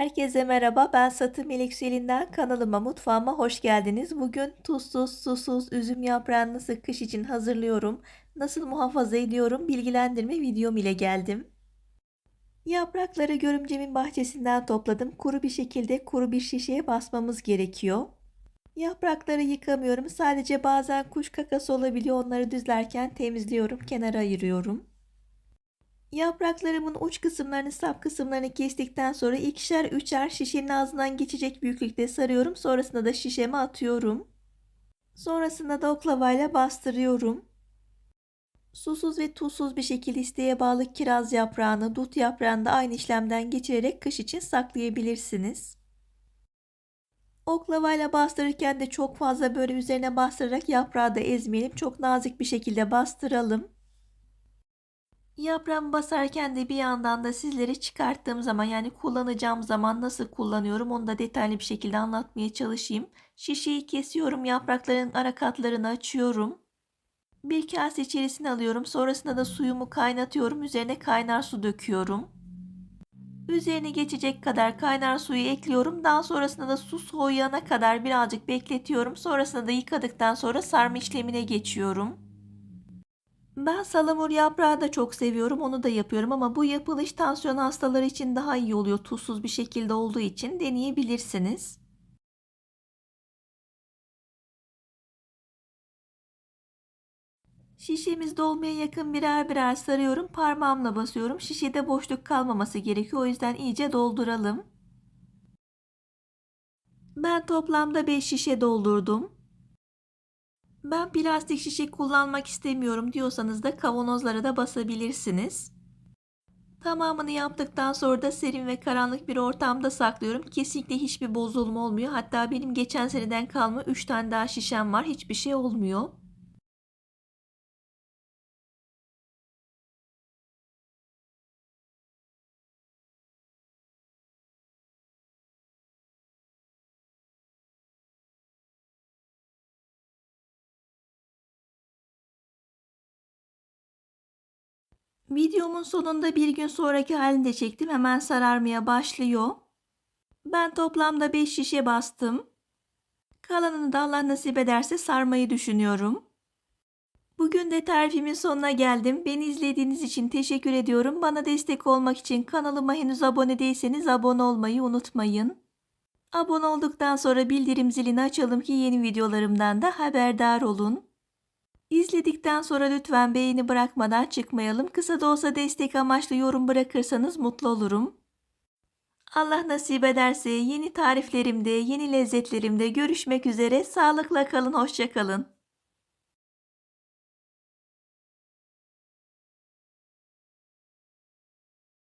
Herkese merhaba. Ben Satı Melek Selin'den kanalıma, mutfağıma hoş geldiniz. Bugün tuzsuz, susuz üzüm yaprağını nasıl kış için hazırlıyorum, nasıl muhafaza ediyorum bilgilendirme videom ile geldim. Yaprakları görümcemin bahçesinden topladım. Kuru bir şekilde kuru bir şişeye basmamız gerekiyor. Yaprakları yıkamıyorum. Sadece bazen kuş kakası olabiliyor. Onları düzlerken temizliyorum, kenara ayırıyorum. Yapraklarımın uç kısımlarını, sap kısımlarını kestikten sonra ikişer üçer şişenin ağzından geçecek büyüklükte sarıyorum. Sonrasında da şişeme atıyorum. Sonrasında da oklavayla bastırıyorum. Susuz ve tuzsuz bir şekilde isteğe bağlı kiraz yaprağını, dut yaprağını da aynı işlemden geçirerek kış için saklayabilirsiniz. Oklavayla bastırırken de çok fazla böyle üzerine bastırarak yaprağı da ezmeyelim. Çok nazik bir şekilde bastıralım. Yaprağımı basarken de bir yandan da sizlere çıkarttığım zaman yani kullanacağım zaman nasıl kullanıyorum onu da detaylı bir şekilde anlatmaya çalışayım. Şişeyi kesiyorum, yaprakların ara katlarını açıyorum. Bir kase içerisine alıyorum. Sonrasında da suyumu kaynatıyorum. Üzerine kaynar su döküyorum. Üzerine geçecek kadar kaynar suyu ekliyorum. Daha sonrasında da su soğuyana kadar birazcık bekletiyorum. Sonrasında da yıkadıktan sonra sarma işlemine geçiyorum. Ben salamur yaprağı da çok seviyorum. Onu da yapıyorum ama bu yapılış tansiyon hastaları için daha iyi oluyor. Tuzsuz bir şekilde olduğu için deneyebilirsiniz. Şişemiz dolmaya yakın birer birer sarıyorum. Parmağımla basıyorum. Şişede boşluk kalmaması gerekiyor. O yüzden iyice dolduralım. Ben toplamda 5 şişe doldurdum. Ben plastik şişe kullanmak istemiyorum diyorsanız da kavanozlara da basabilirsiniz. Tamamını yaptıktan sonra da serin ve karanlık bir ortamda saklıyorum. Kesinlikle hiçbir bozulma olmuyor. Hatta benim geçen seneden kalma 3 tane daha şişem var. Hiçbir şey olmuyor. Videomun sonunda bir gün sonraki halini de çektim. Hemen sararmaya başlıyor. Ben toplamda 5 şişe bastım. Kalanını da Allah nasip ederse sarmayı düşünüyorum. Bugün de tarifimin sonuna geldim. Beni izlediğiniz için teşekkür ediyorum. Bana destek olmak için kanalıma henüz abone değilseniz abone olmayı unutmayın. Abone olduktan sonra bildirim zilini açalım ki yeni videolarımdan da haberdar olun. İzledikten sonra lütfen beğeni bırakmadan çıkmayalım. Kısa da olsa destek amaçlı yorum bırakırsanız mutlu olurum. Allah nasip ederse yeni tariflerimde, yeni lezzetlerimde görüşmek üzere. Sağlıkla kalın, hoşça kalın.